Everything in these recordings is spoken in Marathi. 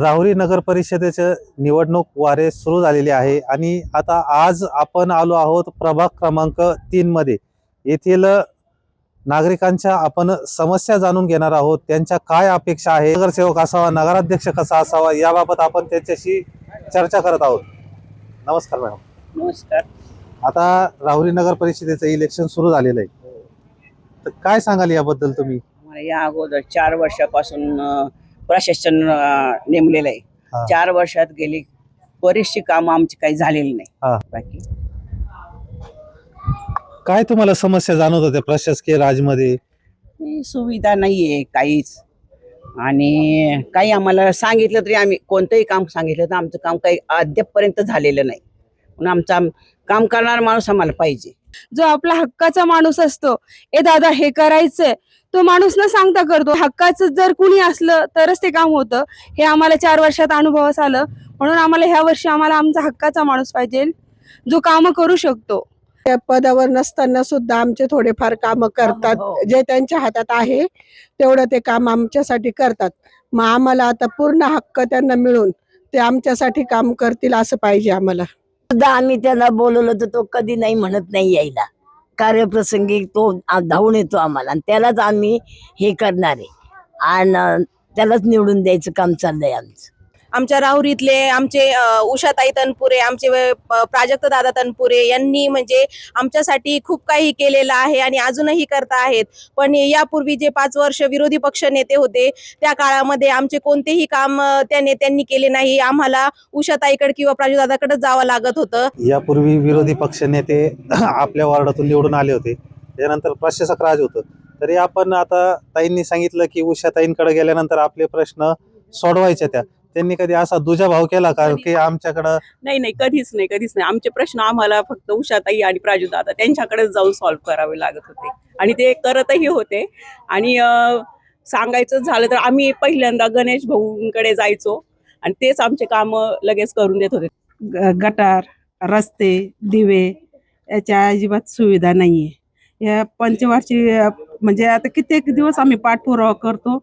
राहुरी नगर परिषदेचे निवडणूक वारे सुरू झालेले आहे आणि आता आज आपण आलो आहोत प्रभाग क्रमांक तीन मध्ये. येथील नागरिकांच्या आपण समस्या जाणून घेणार आहोत. त्यांच्या काय अपेक्षा आहे? नगरसेवक असावा नगराध्यक्ष कसा असावा? याबाबत आपण त्यांच्याशी चर्चा करत आहोत. नमस्कार मॅडम. नमस्कार. आता राहुरी नगर परिषदेचं इलेक्शन सुरू झालेलं आहे. तर काय सांगाल याबद्दल तुम्ही? या अगोदर चार वर्षापासून प्रशासन नेमलेलं आहे. चार वर्षात गेली बरीचशी कामं आमची काही झालेली. नाही. बाकी. काय तुम्हाला समस्या जाणवत होत्या प्रशासकीय राजमध्ये? सुविधा नाहीये काहीच. आणि काही आम्हाला सांगितलं तरी आम्ही कोणतंही काम सांगितलं तर आमचं काम काही अद्यापपर्यंत झालेलं नाही. म्हणून आमचा काम करणारा माणूस आम्हाला पाहिजे. जो आपला हक्काचा माणूस असतो ए दादा हे करायचंय तो माणूस न सांगता करतो. हक्काचं जर कुणी असलं तरच ते काम होतं. हे आम्हाला चार वर्षात अनुभवास आलं. म्हणून आम्हाला ह्या वर्षी आम्हाला आमचा हक्काचा माणूस पाहिजे. जो काम करू शकतो. त्या पदावर नसताना सुद्धा आमचे थोडेफार काम करतात. हो. जे त्यांच्या हातात आहे तेवढं ते काम आमच्यासाठी करतात. मग आम्हाला आता पूर्ण हक्क त्यांना मिळून ते आमच्यासाठी काम करतील असं पाहिजे आम्हाला. सुद्धा आम्ही त्याला बोलवलं तर तो कधी नाही म्हणत नाही यायला. कार्यप्रसंगी तो धावून येतो आम्हाला. आणि त्यालाच आम्ही हे करणार आहे. आणि त्यालाच निवडून द्यायचं काम चाललंय आमचं. आमच्या राहुरीतले आमचे उषाताई तनपुरे आमचे प्राजक्त दादा तनपुरे यांनी म्हणजे आमच्यासाठी खूप काही केलेलं आहे आणि अजूनही करता आहेत. पण यापूर्वी जे पाच वर्ष विरोधी पक्ष नेते होते त्या काळामध्ये आमचे कोणतेही काम त्या नेत्यांनी केले नाही. आम्हाला उषाताईकडे किंवा प्राजूदादाकडे जावं लागत होतं. यापूर्वी विरोधी पक्ष नेते आपल्या वॉर्डातून निवडून आले होते. त्यानंतर प्रशासक राज होतं. तरी आपण आता ताईंनी सांगितलं की उषा ताईंकडे गेल्यानंतर आपले प्रश्न सोडवायचे त्या. त्यांनी कधी असा दुजाभाव केला का की आमच्याकडं नाही नाही कधीच नाही कधीच नाही. आमचे प्रश्न आम्हाला फक्त उषाताई आणि प्राजू दादा त्यांच्याकडेच जाऊन सॉल्व्ह करावे लागत होते. आणि ते करतही होते. आणि सांगायचं झालं तर आम्ही पहिल्यांदा गणेश भाऊंकडे जायचो. आणि तेच आमचे काम लगेच करून देत होते. गटार रस्ते दिवे याच्या अजिबात सुविधा नाही आहे या पंचवार्षिक म्हणजे आता कित्येक दिवस आम्ही पाठपुरावा करतो.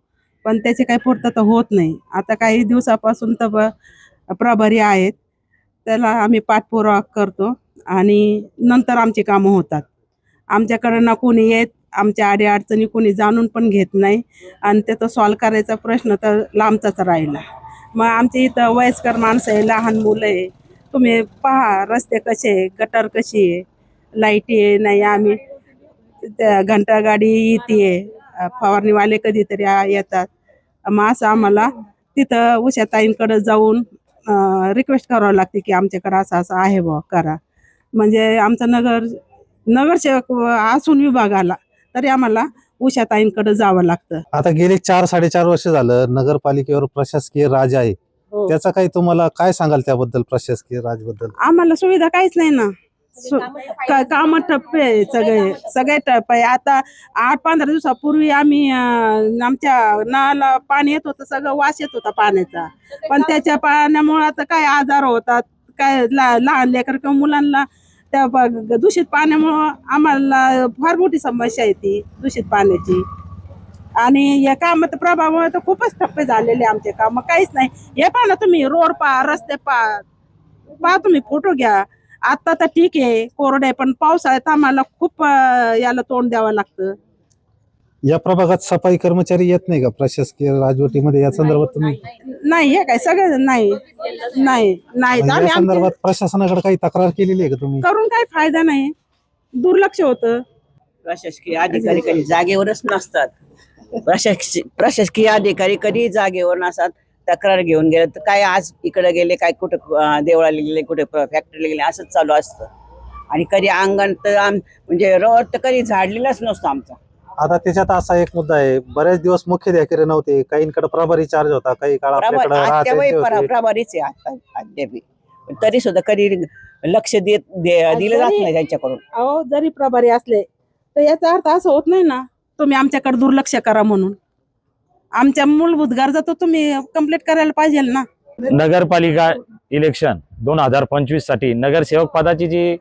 पण त्याची काही पूर्तता होत नाही. आता काही दिवसापासून तर ब- प्रभारी आहेत. त्याला आम्ही पाठपुरावा करतो आणि नंतर आमची कामं होतात. आमच्याकडं ना कोणी येत आमच्या अडीअडचणी कोणी जाणून पण घेत नाही आणि त्याचा सॉल्व करायचा प्रश्न तर लांबचाच राहिला. मग आमच्या इथं वयस्कर माणसं आहे लहान मुलं आहे. तुम्ही पहा रस्ते कसे आहे गटर कशी आहे लाईटी आहे नाही आम्ही त्या घंटा गाडी येते फवारणीवाले कधीतरी येतात. मग असं आम्हाला तिथं उषाताईंकडे जाऊन रिक्वेस्ट करावं लागते की आमच्याकडे असं असं आहे बुवा करा. म्हणजे आमचा नगर नगरसेवक असून विभागाला तरी आम्हाला उषाताईंकडे जावं लागतं. आता गेले चार साडेचार वर्ष झालं नगरपालिकेवर प्रशासकीय राज आहे. हो. त्याचा काही तुम्हाला काय सांगाल त्याबद्दल प्रशासकीय राजबद्दल? आम्हाला सुविधा काहीच नाही ना. काम ठप्पे आहे सगळे सगळे टप्पे आहे आता आठ पंधरा दिवसापूर्वी आम्ही आमच्या नळाला पाणी येत होतं सगळं वास येत होता पाण्याचा. पण त्याच्या पाण्यामुळे आता काय आजार होतात काय लहान लेकर किंवा मुलांना त्या प- दूषित पाण्यामुळं आम्हाला फार मोठी समस्या येते दूषित पाण्याची. आणि या कामात प्रभावामुळे तर खूपच ठप्पे झालेले आमचे काम. काहीच नाही. हे पहा ना तुम्ही रोड पहा रस्ते पहा. पहा तुम्ही फोटो घ्या. आता तर ठीक आहे कोरडे आहे, पण पावसाळ्यात आम्हाला खूप अं, याला तोंड द्यावं लागतं. या प्रभागात सफाई कर्मचारी येत नाही का? प्रशासकीय राजवटीमध्ये या संदर्भात तुम्ही? नाही हे काय सगळं नाही नाही नाही म्हणजे आम्ही या आमचे- संदर्भात प्रशासनाकडे काही तक्रार केलेली आहे का तुम्ही? करून काही फायदा नाही. दुर्लक्ष होतं. प्रशासकीय अधिकारी कधी जागेवरच नसतात. प्रशासकीय प्रशासकीय अधिकारी कधी जागेवर नसतात. तक्रार घेऊन गेले. तर काय आज इकडे गेले काय कुठं देवळाला गेले कुठे फॅक्टरीला गेले असंच चालू असतं. आणि कधी अंगण तर आम म्हणजे रोड तर कधी झाडलेलाच नसतो आमचा. आता त्याच्यात असा एक मुद्दा आहे बरेच दिवस मुख्य अधिकारी नव्हते काहींकडे प्रभारी चार्ज होता काही काळ. प्रभारीच आहे आता पण तरी सुद्धा कधी लक्ष देत दिलं जात नाही त्यांच्याकडून. अहो जरी प्रभारी असले तर याचा अर्थ असं होत नाही ना तुम्ही आमच्याकडे दुर्लक्ष करा म्हणून. आमच्या मूलभूत गरजा तर तुम्ही कंप्लीट करायला पाहिजे ना. नगरपालिका इलेक्शन दोन हजार पंचवीससाठी नगरसेवक पदाची जी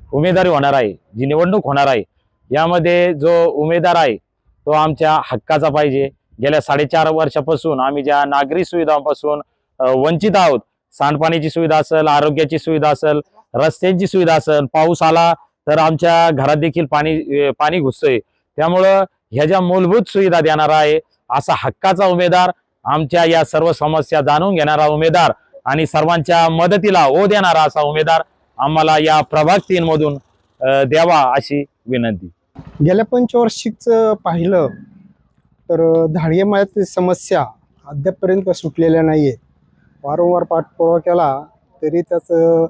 उमेदवारी होणार आहे जी निवडणूक होणार आहे यामध्ये जो उमेदवार आहे तो आमच्या हक्काचा पाहिजे. गेल्या साडेचार वर्षापासून आम्ही ज्या नागरी सुविधांपासून वंचित आहोत सांडपाण्याची सुविधा असेल आरोग्याची सुविधा असेल रस्त्यांची सुविधा असेल पाऊस आला तर आमच्या घरात देखील पाणी पाणी घुसतोय. त्यामुळं ह्या ज्या मूलभूत सुविधा देणारा आहे असा हक्काचा उमेदवार आमच्या या सर्व समस्या जाणून घेणारा उमेदवार आणि सर्वांच्या मदतीला ओ देणारा असा उमेदवार आम्हाला या प्रभाग तीन मधून द्यावा अशी विनंती. गेल्या पंचवार्षिकच पाहिलं तर धाडगे समस्या अद्यापपर्यंत सुटलेल्या नाही आहेत वारंवार पाठपुरावा केला तरी त्याचं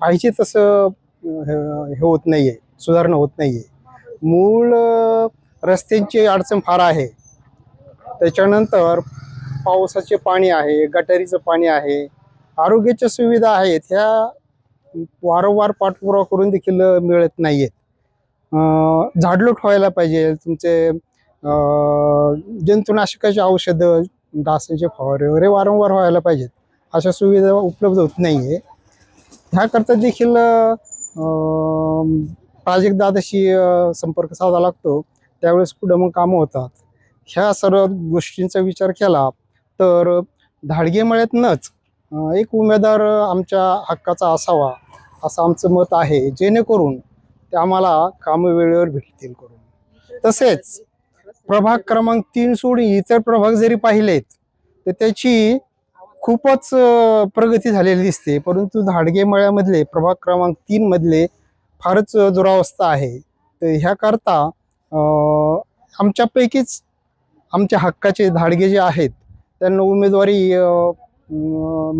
पाहिजे तसं हे हे होत नाही आहे सुधारणा होत नाही आहे मूळ रस्त्यांची अडचण फार आहे. त्याच्यानंतर पावसाचे पाणी आहे गटारीचं पाणी आहे आरोग्याच्या सुविधा आहेत ह्या वारंवार पाठपुरावा करून देखील मिळत नाही आहेत झाडलोट व्हायला पाहिजे तुमचे जंतुनाशकाचे औषधं डासांचे फवारे वगैरे वारंवार व्हायला पाहिजेत. अशा सुविधा उपलब्ध होत नाही आहे ह्याकरता देखील प्राजेक्ट दादाशी संपर्क साधा लागतो. त्यावेळेस पुढं मग कामं होतात. ह्या सर्व गोष्टींचा विचार केला तर धाडगे मळ्यातनंच एक उमेदवार आमच्या हक्काचा असावा असं आमचं मत आहे. जेणेकरून ते आम्हाला कामं वेळेवर भेटतील करून. तसेच प्रभाग क्रमांक तीन सोडून इतर प्रभाग जरी पाहिलेत तर त्याची खूपच प्रगती झालेली दिसते. परंतु धाडगे मळ्यामधले प्रभाग क्रमांक तीन मधले फारच दुरावस्था आहे. तर ह्याकरता आमच्यापैकीच आमच्या हक्काचे धाडगे जे आहेत त्यांना उमेदवारी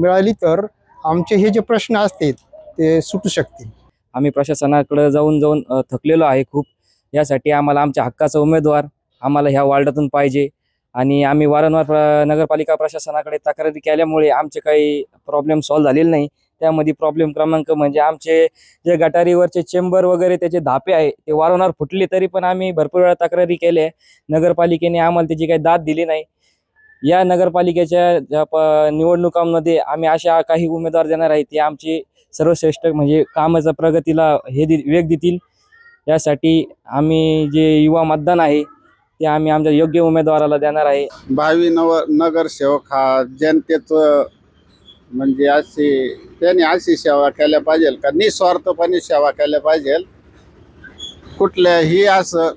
मिळाली तर आमचे हे जे प्रश्न असतील ते सुटू शकतील. आम्ही प्रशासनाकडे जाऊन जाऊन थकलेलो आहे खूप. यासाठी आम्हाला आमच्या हक्काचा उमेदवार आम्हाला ह्या वार्डातून पाहिजे. आणि आम्ही वारंवार प्र नगरपालिका प्रशासनाकडे तक्रारी केल्यामुळे आमचे काही प्रॉब्लेम सॉल्व्ह झालेले नाही. त्यामध्ये प्रॉब्लेम क्रमांक म्हणजे आमचे जे गटारीवरचे चेंबर वगैरे त्याचे धापे आहे ते वारंवार फुटले तरी पण आम्ही भरपूर वेळा तक्रारी केल्या. नगरपालिकेने आम्हाला त्याची काही दाद दिली नाही. या नगरपालिकेच्या निवडणुकांमध्ये आम्ही अशा काही उमेदवार देणार आहे ते आमची सर्वश्रेष्ठ म्हणजे कामाचा प्रगतीला हे दि वेग देतील. यासाठी आम्ही जे युवा मतदान आहे ते आम्ही आमच्या योग्य उमेदवाराला देणार आहे. भावी नव नगरसेवक हा जनतेचं म्हणजे अशी त्यांनी अशी सेवा केल्या पाहिजे का? निस्वार्थपणे सेवा केल्या पाहिजे. कुठल्याही असं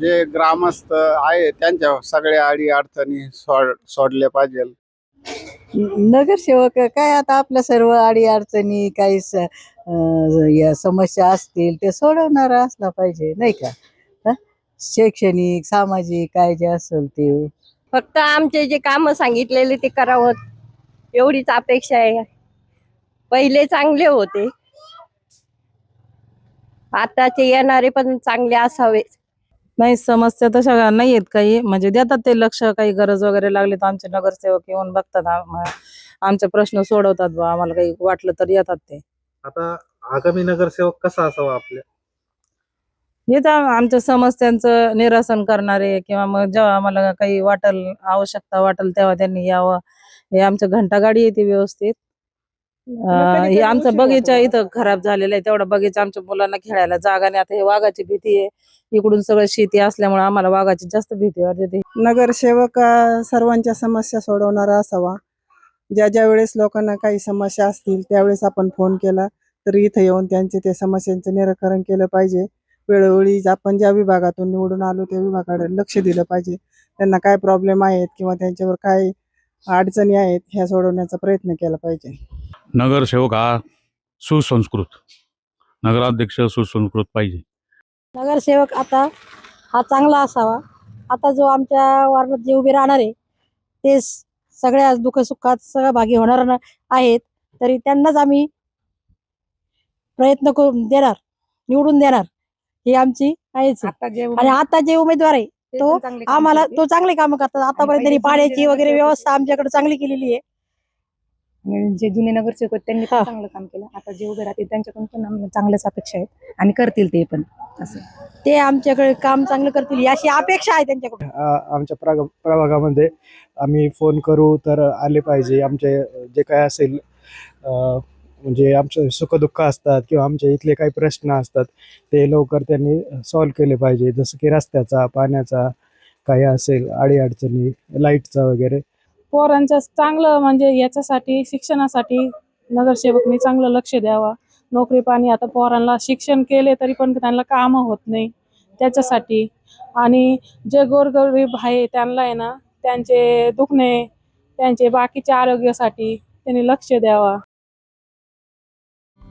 जे ग्रामस्थ आहे त्यांच्या सगळ्या अडी अडचणी सोड सोडल्या पाहिजे. नगरसेवक काय आता आपल्या सर्व अडी अडचणी काही स- अं, या समस्या असतील ते सोडवणार असला पाहिजे नाही का? हं? शैक्षणिक सामाजिक काय जे असेल ते. फक्त आमचे जे काम सांगितलेले ते करावं. एवढीच अपेक्षा आहे. पहिले चांगले होते. आताचे येणारे पण चांगले असावे. नाही समस्या तशा नाही आहेत काही. म्हणजे देतात ते लक्ष काही गरज वगैरे लागली तर आमचे नगरसेवक येऊन बघतात. आम- आमचे प्रश्न सोडवतात बा. आम्हाला काही वाटलं तर येतात ते. आता आगामी नगरसेवक कसा असावा आपल्या? हेच आम- आमच्या समस्यांचं निरसन करणारे किंवा मग जेव्हा आम्हाला काही वाटल आवश्यकता वाटेल तेव्हा त्यांनी यावं. हे आमचं घंटागाडी येते व्यवस्थित. अं, हे आमचा बगीचा इथं खराब झालेला आहे. तेवढा बगीचा आमच्या मुलांना खेळायला जागा नाही. आता हे वाघाची भीती आहे. इकडून सगळं शेती असल्यामुळे आम्हाला वाघाची जास्त भीती वाटते नगरसेवक अ, सर्वांच्या समस्या सोडवणारा असावा. ज्या ज्या वेळेस लोकांना काही समस्या असतील त्यावेळेस आपण फोन केला तर इथं येऊन त्यांचे ते समस्यांचं निराकरण केलं पाहिजे. वेळोवेळी आपण ज्या विभागातून निवडून आलो त्या विभागाकडे लक्ष दिलं पाहिजे. त्यांना काय प्रॉब्लेम आहेत किंवा त्यांच्यावर काय अडचणी आहेत ह्या सोडवण्याचा प्रयत्न केला पाहिजे. नगरसेवक हा सुसंस्कृत. नगराध्यक्ष सुसंस्कृत पाहिजे. नगरसेवक आता हा चांगला असावा. आता जो आमच्या वार्डात जे उभे राहणार आहे ते सगळ्या दुःखसुखात सहभागी होणार न- आहेत तरी त्यांनाच आम्ही प्रयत्न करून देणार निवडून देणार. ही आमची आहेच. आहे. आणि आता जे उमेदवार आहे तो आम्हाला तो चांगले काम करतात. आतापर्यंत त्यांनी पाण्याची वगैरे व्यवस्था आमच्याकडे चांगली केलेली आहे. जे जुने नगरसेवक आहेत त्यांनी हा. चांगलं काम केलं. आता जे उभे राहतील त्यांच्याकडून पण आम्हाला चांगल्याच अपेक्षा आहेत. आणि करतील ते पण असं. ते आमच्याकडे काम चांगलं करतील ही अशी अपेक्षा आहे त्यांच्याकडून. आमच्या प्रग प्रभागामध्ये आम्ही फोन करू तर आले पाहिजे. आमचे जे काय असेल म्हणजे आमचे सुखदुःख असतात किंवा आमच्या इथले काही प्रश्न असतात ते लवकर त्यांनी सॉल्व केले पाहिजे. जसं की रस्त्याचा पाण्याचा काही असेल अडीअडचणी लाईटचा वगैरे. पोरांचं चांगलं म्हणजे याच्यासाठी शिक्षणासाठी नगरसेवकने चांगलं लक्ष द्यावा. नोकरी पाणी आता पोरांना शिक्षण केले तरी पण त्यांना कामं होत नाही त्याच्यासाठी. आणि जे गोरगरीब आहे त्यांना आहे ना त्यांचे दुखणे त्यांचे बाकीच्या आरोग्यासाठी त्यांनी लक्ष द्यावा.